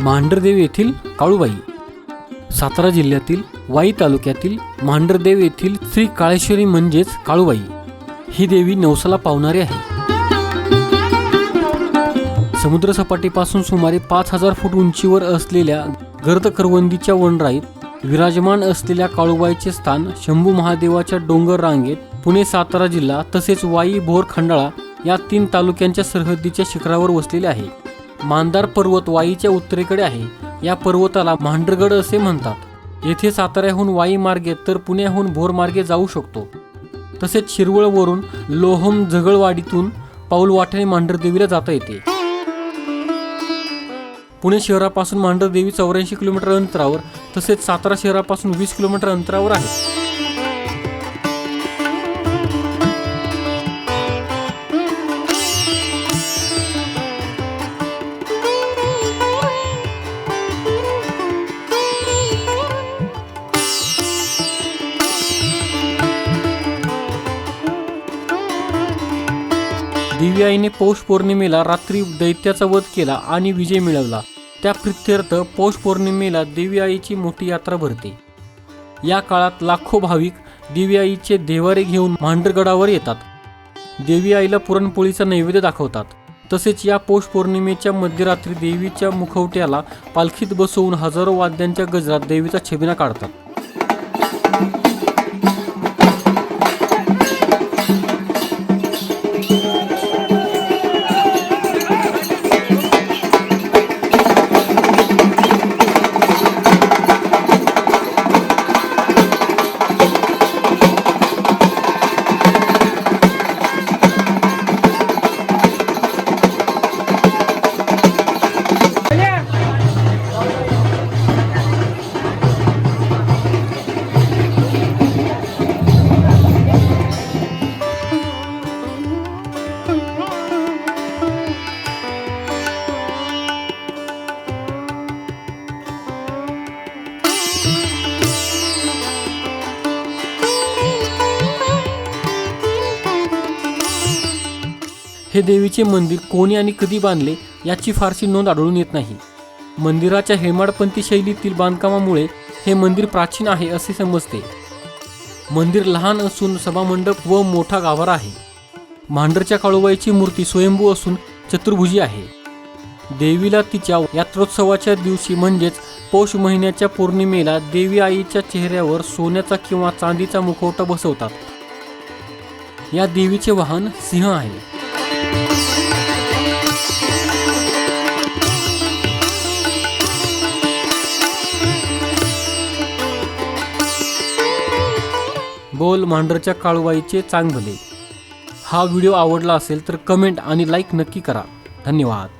मांढरदेव येथील काळूबाई सातारा जिल्ह्यातील वाई तालुक्यातील मांढरदेव येथील श्री काळेश्वरी म्हणजेच काळूबाई ही देवी नवसाला पावणारी आहे. समुद्रसपाटीपासून सुमारे पाच हजार फूट उंचीवर असलेल्या गर्द करवंदीच्या वनराईत विराजमान असलेल्या काळूबाईचे स्थान शंभू महादेवाच्या डोंगर रांगेत पुणे सातारा जिल्हा तसेच वाई भोर खंडाळा या तीन तालुक्यांच्या सरहद्दीच्या शिखरावर वसलेले आहे. मांदार पर्वत वाईच्या उत्तरेकडे आहे. या पर्वताला मांढरगड असे म्हणतात. येथे साताऱ्याहून वाई मार्गे तर पुण्याहून भोर मार्गे जाऊ शकतो. तसेच शिरवळवरून लोहम झगळवाडीतून पाऊल वाटेने मांढरदेवीला जाता येते. पुणे शहरापासून मांढरदेवी चौऱ्याऐंशी किलोमीटर अंतरावर तसेच सातारा शहरापासून वीस किलोमीटर अंतरावर आहे. देवी आईने पौष पौर्णिमेला रात्री दैत्याचा वध केला आणि विजय मिळवला. त्या प्रित्यर्थ पौष पौर्णिमेला देवी आईची मोठी यात्रा भरते. या काळात लाखो भाविक देवी आईचे देवारे घेऊन मांढरगडावर येतात. देवी आईला पुरणपोळीचा नैवेद्य दाखवतात. तसेच या पौष पौर्णिमेच्या मध्यरात्री देवीच्या मुखवट्याला पालखीत बसवून हजारो वाद्यांच्या गजरात देवीचा छबिना काढतात. हे देवीचे मंदिर कोणी आणि कधी बांधले याची फारशी नोंद आढळून येत नाही. मंदिराच्या हेमाडपंथी शैलीतील बांधकामामुळे हे मंदिर प्राचीन आहे असे समजते. मंदिर लहान असून सभामंडप व मोठा गाभारा आहे. मांढरच्या काळोबाईची मूर्ती स्वयंभू असून चतुर्भुजी आहे. देवीला तिच्या यात्रोत्सवाच्या दिवशी म्हणजेच पौष महिन्याच्या पौर्णिमेला देवी आईच्या चेहऱ्यावर सोन्याचा किंवा चांदीचा मुखवटा बसवतात. या देवीचे वाहन सिंह आहे. बोल मांढरच्या काळूबाईचे चांगले हा व्हिडिओ आवडला असेल तर कमेंट आणि लाईक नक्की करा. धन्यवाद.